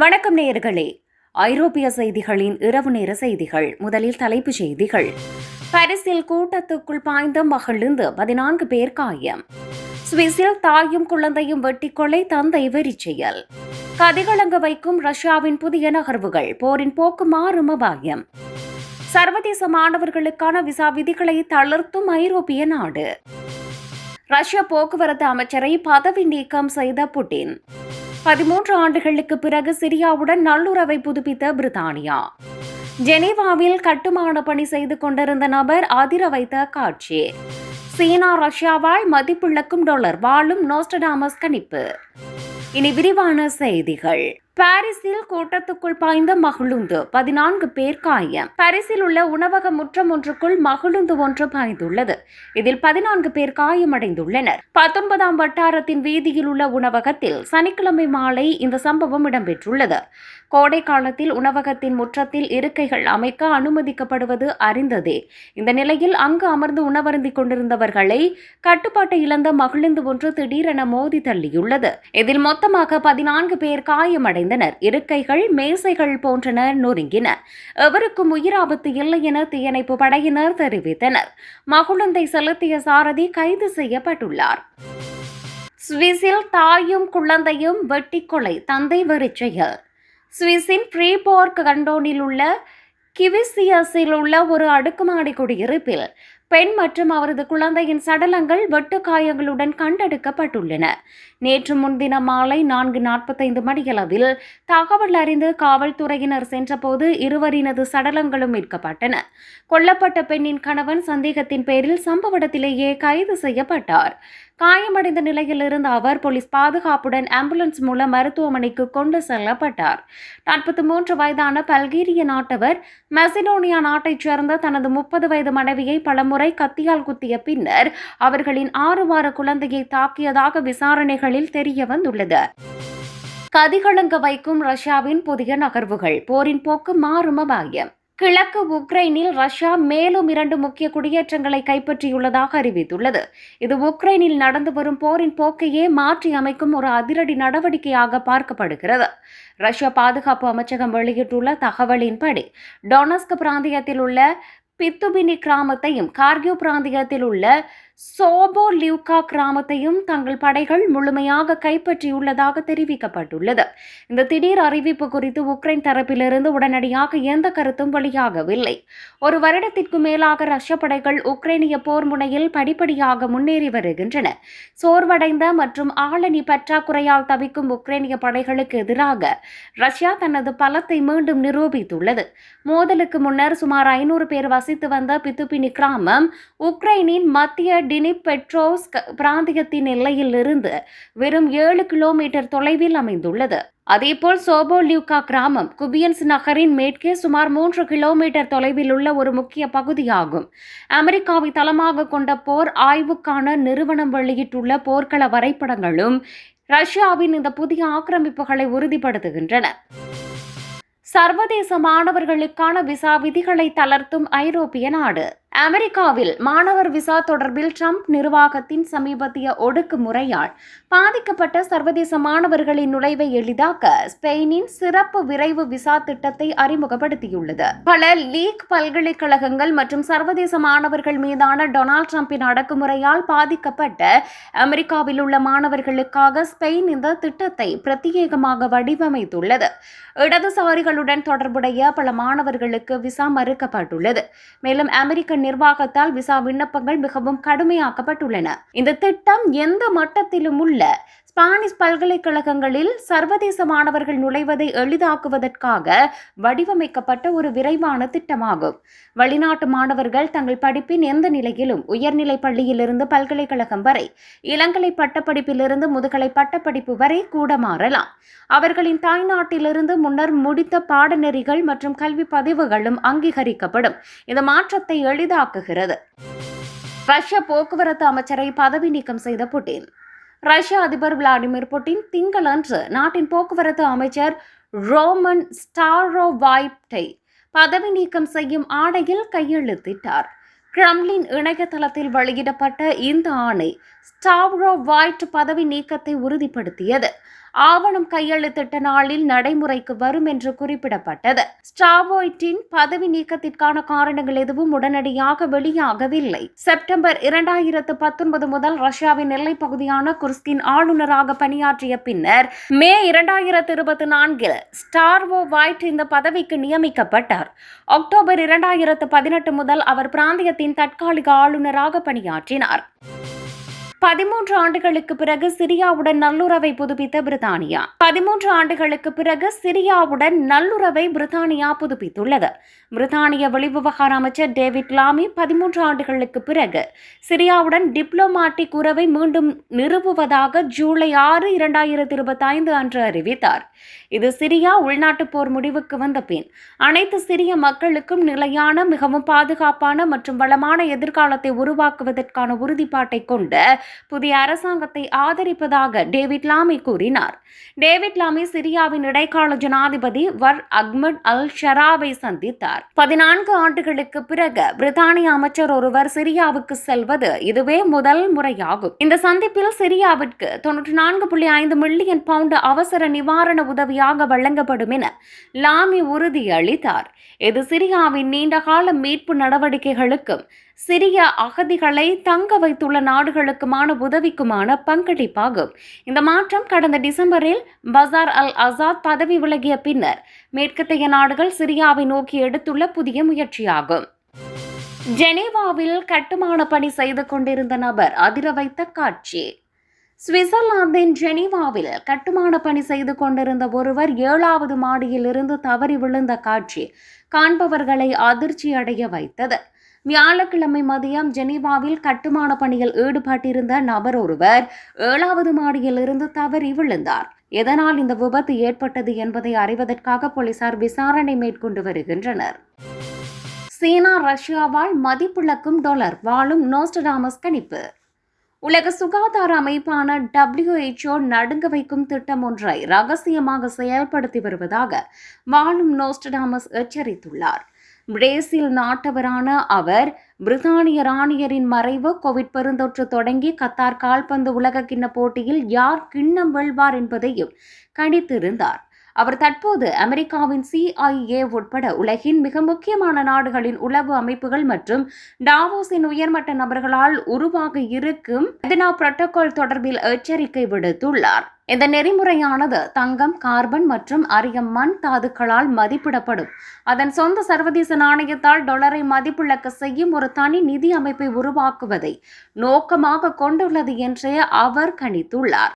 வணக்கம் நேயர்களே. ஐரோப்பிய செய்திகளின் இரவு நேர செய்திகள். முதலில் தலைப்புச் செய்திகள். பாரிஸில் கூட்டத்துக்குள் பாய்ந்த மகிழ்ந்து பதினான்கு பேர் காயம். சுவிஸில் தாயும் குழந்தையும் வெட்டிக்கொலை தந்தை வெறிச்செயல். கதிகளங்க வைக்கும் ரஷ்யாவின் புதிய நகர்வுகள். போரின் போக்கு மாறும் அபாயம். சர்வதேச மாணவர்களுக்கான விசா விதிகளை தளர்த்தும் ஐரோப்பிய நாடு. ரஷ்ய போக்குவரத்து அமைச்சரை பதவி நீக்கம் செய்த புட்டின். பதிமூன்று ஆண்டுகளுக்கு பிறகு சிரியாவுடன் நல்லுறவை புதுப்பித்த பிரித்தானியா. ஜெனீவாவில் கட்டுமான பணி செய்து கொண்டிருந்த நபர் அதிர வைத்த காட்சி. சீனா ரஷ்யாவால் மதிப்பிழக்கும் டாலர் வாழும் நோஸ்டடாமஸ் கணிப்பு. இனி விரிவான செய்திகள். பாரிஸில் கூட்டத்துக்குள் பாய்ந்த மகிழுந்து பதினான்கு பேர் காயம். பாரிஸில் உள்ள உணவக முற்றம் ஒன்றுக்குள் மகிழுந்து ஒன்று பாய்ந்துள்ளது. இதில் பதினான்கு பேர் காயமடைந்துள்ளனர். பத்தொன்பதாம் வட்டாரத்தின் வீதியில் உள்ள உணவகத்தில் சனிக்கிழமை மாலை இந்த சம்பவம் இடம்பெற்றுள்ளது. கோடை காலத்தில் உணவகத்தின் முற்றத்தில் இருக்கைகள் அமைக்க அனுமதிக்கப்படுவது அறிந்ததே. இந்த நிலையில் அங்கு அமர்ந்து உணவருந்திக் கொண்டிருந்தவர்களை கட்டுப்பாட்டை இழந்த மகிழுந்து ஒன்று திடீரென மோதி தள்ளியுள்ளது. இதில் மொத்தமாக பதினான்கு பேர் காயமடைந்தனர் இருக்கைகள் மேசைகள் போன்றன நொறுங்கின. எவருக்கும் உயிராபத்து இல்லை என தீயணைப்பு படையினர் தெரிவித்தனர். மகுழந்தை செலுத்திய சாரதி கைது செய்யப்பட்டுள்ளார். சுவிஸில் தாயும் குழந்தையும் வெட்டி கொலை தந்தை வெறிச்செயல். சுவிஸின் ஃப்ரீபோர்க் கண்டோனில் உள்ள கிவிசியஸில் உள்ள ஒரு அடுக்குமாடி குடியிருப்பில் பெண் மற்றும் அவரது குழந்தையின் சடலங்கள் வெட்டு காயங்களுடன் கண்டெடுக்கப்பட்டுள்ளன. நேற்று முன்தினம் மாலை நான்கு நாற்பத்தைந்து மணியளவில் தகவல் அறிந்து காவல்துறையினர் சென்றபோது இருவரினது சடலங்களும் மீட்கப்பட்டன. கொல்லப்பட்ட பெண்ணின் கணவன் சந்தேகத்தின் பேரில் சம்பவ இடத்திலேயே கைது செய்யப்பட்டார். காயமடைந்த நிலையில் இருந்த அவர் போலீஸ் பாதுகாப்புடன் ஆம்புலன்ஸ் மூலம் மருத்துவமனைக்கு கொண்டு செல்லப்பட்டார். நாற்பத்தி மூன்று வயதான பல்கேரிய நாட்டவர் மெசிடோனியா நாட்டைச் சேர்ந்த தனது முப்பது வயது மனைவியை பலமுறை கத்தியால் குத்திய பின்னர் அவர்களின் ஆறு வார குழந்தையை தாக்கியதாக விசாரணைகளில் தெரிய வந்துள்ளது. கதிகலங்க வைக்கும் ரஷ்யாவின் புதிய நகர்வுகள் போரின் போக்கு மாறும் கிழக்கு உக்ரைனில் ரஷ்யா மேலும் இரண்டு முக்கிய குடியேற்றங்களை கைப்பற்றியுள்ளதாக அறிவித்துள்ளது. இது உக்ரைனில் நடந்து வரும் போரின் போக்கையே மாற்றி அமைக்கும் ஒரு அதிரடி நடவடிக்கையாக பார்க்கப்படுகிறது. ரஷ்ய பாதுகாப்பு அமைச்சகம் வெளியிட்டுள்ள தகவலின்படி டொனஸ்க் பிராந்தியத்தில் உள்ள பித்துபினி கிராமத்தையும் கார்கியூ பிராந்தியத்தில் உள்ள சோபோ லியூகா கிராமத்தையும் தங்கள் படைகள் முழுமையாக கைப்பற்றியுள்ளதாக தெரிவிக்கப்பட்டுள்ளது. இந்த திடீர் அறிவிப்பு குறித்து உக்ரைன் தரப்பிலிருந்து உடனடியாக எந்த கருத்தும் வெளியாகவில்லை. ஒரு வருடத்திற்கு மேலாக ரஷ்ய படைகள் உக்ரைனிய போர் முனையில் படிப்படியாக முன்னேறி வருகின்றன. சோர்வடைந்த மற்றும் ஆளணி பற்றாக்குறையால் தவிக்கும் உக்ரைனிய படைகளுக்கு எதிராக ரஷ்யா தனது பலத்தை மீண்டும் நிரூபித்துள்ளது. மோதலுக்கு முன்னர் சுமார் ஐநூறு பேர் வசித்து வந்த பித்துப்பினி கிராமம் உக்ரைனின் மத்திய டினிபெட்ரோஸ்க் பிராந்தியத்தின் எல்லையிலிருந்து வெறும் ஏழு கிலோமீட்டர் தொலைவில் அமைந்துள்ளது. அதேபோல் சோபோலியூகா கிராமம் குபியன்ஸ் நகரின் மேற்கே சுமார் மூன்று கிலோமீட்டர் தொலைவில் உள்ள ஒரு முக்கிய பகுதியாகும். அமெரிக்காவை தளமாக கொண்ட போர் ஆய்வுக்கான நிறுவனம் வெளியிட்டுள்ள போர்க்கள வரைபடங்களும் ரஷ்யாவின் இந்த புதிய ஆக்கிரமிப்புகளை உறுதிப்படுத்துகின்றன. சர்வதேச மாணவர்களுக்கான விசா விதிகளை தளர்த்தும் ஐரோப்பிய நாடு. அமெரிக்காவில் மாணவர் விசா தொடர்பில் ட்ரம்ப் நிர்வாகத்தின் சமீபத்திய ஒடுக்குமுறையால் பாதிக்கப்பட்ட சர்வதேச மாணவர்களின் நுழைவை எளிதாக்க ஸ்பெயினின் சிறப்பு விரைவு விசா திட்டத்தை அறிமுகப்படுத்தியுள்ளது. பல லீக் பல்கலைக்கழகங்கள் மற்றும் சர்வதேச மாணவர்கள் மீதான டொனால்ட் ட்ரம்பின் அடக்குமுறையால் பாதிக்கப்பட்ட அமெரிக்காவில் உள்ள மாணவர்களுக்காக ஸ்பெயின் இந்த திட்டத்தை பிரத்யேகமாக வடிவமைத்துள்ளது. இடதுசாரிகளுடன் தொடர்புடைய பல மாணவர்களுக்கு விசா மறுக்கப்பட்டுள்ளது. மேலும் அமெரிக்க நிர்வாகத்தால் விசா விண்ணப்பங்கள் மிகவும் கடுமையாக்கப்பட்டுள்ளன. இந்த திட்டம் எந்த மட்டத்திலும் உள்ள ஸ்பானிஷ் பல்கலைக்கழகங்களில் சர்வதேச மாணவர்கள் நுழைவதை எளிதாக்குவதற்காக வடிவமைக்கப்பட்ட ஒரு விரைவான திட்டமாகும். வெளிநாட்டு மாணவர்கள் தங்கள் படிப்பின் எந்த நிலையிலும் உயர்நிலை பள்ளியிலிருந்து பல்கலைக்கழகம் வரை இளங்கலை பட்டப்படிப்பிலிருந்து முதுகலை பட்டப்படிப்பு வரை கூட மாறலாம். அவர்களின் தாய்நாட்டிலிருந்து முன்னர் முடித்த பாடநெறிகள் மற்றும் கல்வி பதிவுகளும் அங்கீகரிக்கப்படும். இந்த மாற்றத்தை எளிதாக்குகிறது. ரஷ்ய போக்குவரத்து அமைச்சரை பதவி நீக்கம் செய்த புட்டின். ரஷ்ய அதிபர் விளாடிமிர் புட்டின் திங்களன்று நாட்டின் போக்குவரத்து அமைச்சர் ரோமன் ஸ்டாரோவாய்ப்டை பதவி நீக்கம் செய்யும் ஆணையில் கையெழுத்திட்டார். கிரம்லின் இணையதளத்தில் வெளியிடப்பட்ட இந்த ஆணை ஸ்டாவ்ரோ வாய்ட் பதவி நீக்கத்தை உறுதிப்படுத்தியது. ஆவணம் கையெழுத்திட்ட நாளில் நடைமுறைக்கு வரும் என்று குறிப்பிடப்பட்டது. ஸ்டாவோய்டின் பதவி நீக்கத்திற்கான காரணங்கள் எதுவும் உடனடியாக வெளியாகவில்லை. செப்டம்பர் இரண்டாயிரத்து பத்தொன்பது முதல் ரஷ்யாவின் எல்லைப் பகுதியான குர்ஸ்கின் ஆளுநராக பணியாற்றிய பின்னர் மே இரண்டாயிரத்து இருபத்தி நான்கில் ஸ்டார்வோ வாய்ட் இந்த பதவிக்கு நியமிக்கப்பட்டார். அக்டோபர் இரண்டாயிரத்து பதினெட்டு முதல் அவர் பிராந்தியத்தின் தற்காலிக ஆளுநராக பணியாற்றினார். பதிமூன்று ஆண்டுகளுக்கு பிறகு சிரியாவுடன் நல்லுறவை புதுப்பித்த பிரித்தானியா. பதிமூன்று ஆண்டுகளுக்கு பிறகு சிரியாவுடன் நல்லுறவை பிரித்தானியா புதுப்பித்துள்ளது. பிரித்தானிய வெளிவிவகார அமைச்சர் டேவிட் லாமி பதிமூன்று ஆண்டுகளுக்கு பிறகு சிரியாவுடன் டிப்ளோமாட்டிக் உறவை மீண்டும் நிறுவுவதாக ஜூலை ஆறு இரண்டாயிரத்தி இருபத்தி ஐந்து அன்று அறிவித்தார். இது சிரியா உள்நாட்டு போர் முடிவுக்கு வந்த பின் அனைத்து சிரிய மக்களுக்கும் நிலையான மிகவும் பாதுகாப்பான மற்றும் வளமான எதிர்காலத்தை உருவாக்குவதற்கான உறுதிப்பாட்டை கொண்ட புதிய அரசாங்கத்தை ஆதரிப்பதாக டேவிட் லாமி கூறினார். டேவிட் லாமி சிரியாவின் இடைக்கால ஜனாதிபதி வர் அக்மட் அல் ஷராவை சந்தித்தார். பதினான்கு ஆண்டுகளுக்கு பிறகு பிரித்தானிய அமைச்சர் ஒருவர் சிரியாவுக்கு செல்வது இதுவே முதல் முறையாகும். இந்த சந்திப்பில் சிரியாவிற்கு தொன்னூற்றி நான்கு புள்ளி ஐந்து மில்லியன் பவுண்டு அவசர நிவாரண உதவியாக வழங்கப்படும் என லாமி உறுதியளித்தார். இது சிரியாவின் நீண்டகால மீட்பு நடவடிக்கைகளுக்கும் சிரிய அகதிகளை தங்க வைத்துள்ள நாடுகளுக்குமான உதவிக்குமான பங்களிப்பாகும். இந்த மாற்றம் கடந்த டிசம்பரில் பசார் அல் அசாத் பதவி விலகிய பின்னர் மேற்கத்தைய நாடுகள் சிரியாவை நோக்கி எடுத்துள்ள புதிய முயற்சியாகும். ஜெனீவாவில் கட்டுமான பணி செய்து கொண்டிருந்த நபர் அதிர வைத்த காட்சி. சுவிட்சர்லாந்தின் ஜெனீவாவில் கட்டுமான பணி செய்து கொண்டிருந்த ஒருவர் ஏழாவது மாடியில் இருந்து தவறி விழுந்த காட்சி காண்பவர்களை அதிர்ச்சி அடைய வைத்தது. வியாழக்கிழமை மதியம் ஜெனீவாவில் கட்டுமான பணியில் ஈடுபட்டிருந்த நபர் ஒருவர் ஏழாவது மாடியில் இருந்து தவறி விழுந்தார். எதனால் இந்த விபத்து ஏற்பட்டது என்பதை அறிவதற்காக போலீசார் விசாரணை மேற்கொண்டு வருகின்றனர். சீனா ரஷ்யாவால் மதிப்பிழக்கும் டாலர் வாழும் நோஸ்டடாமஸ் கணிப்பு. உலக சுகாதார அமைப்பான டபிள்யூஹெச்ஓ நடுங்க வைக்கும் திட்டம் ஒன்றை ரகசியமாக செயல்படுத்தி வருவதாக வாழும் நோஸ்டடாமஸ் எச்சரித்துள்ளார். பிரேசில் நாட்டவரான அவர் பிரித்தானிய ராணியரின் மறைவு கோவிட் பெருந்தொற்று தொடங்கி கத்தார் கால்பந்து உலக கிண்ண போட்டியில் யார் கிண்ணம் வெல்வார் என்பதையும் கணித்திருந்தார். அவர் தற்போது அமெரிக்காவின் சிஐஏ உட்பட உலகின் மிக முக்கியமான நாடுகளின் உளவு அமைப்புகள் மற்றும் டாவோஸின் உயர்மட்ட நபர்களால் உருவாக இருக்கும் எதினா புரோட்டோகால் தொடர்பில் எச்சரிக்கை விடுத்துள்ளார். இந்த நெறிமுறையானது தங்கம் கார்பன் மற்றும் அரிய மண் தாதுக்களால் மதிப்பிடப்படும். அதன் சொந்த சர்வதேச நாணயத்தால் டாலரை மதிப்பிழக்க செய்யும் ஒரு தனி நிதி அமைப்பை உருவாக்குவதை நோக்கமாக கொண்டுள்ளது என்றே அவர் கணித்துள்ளார்.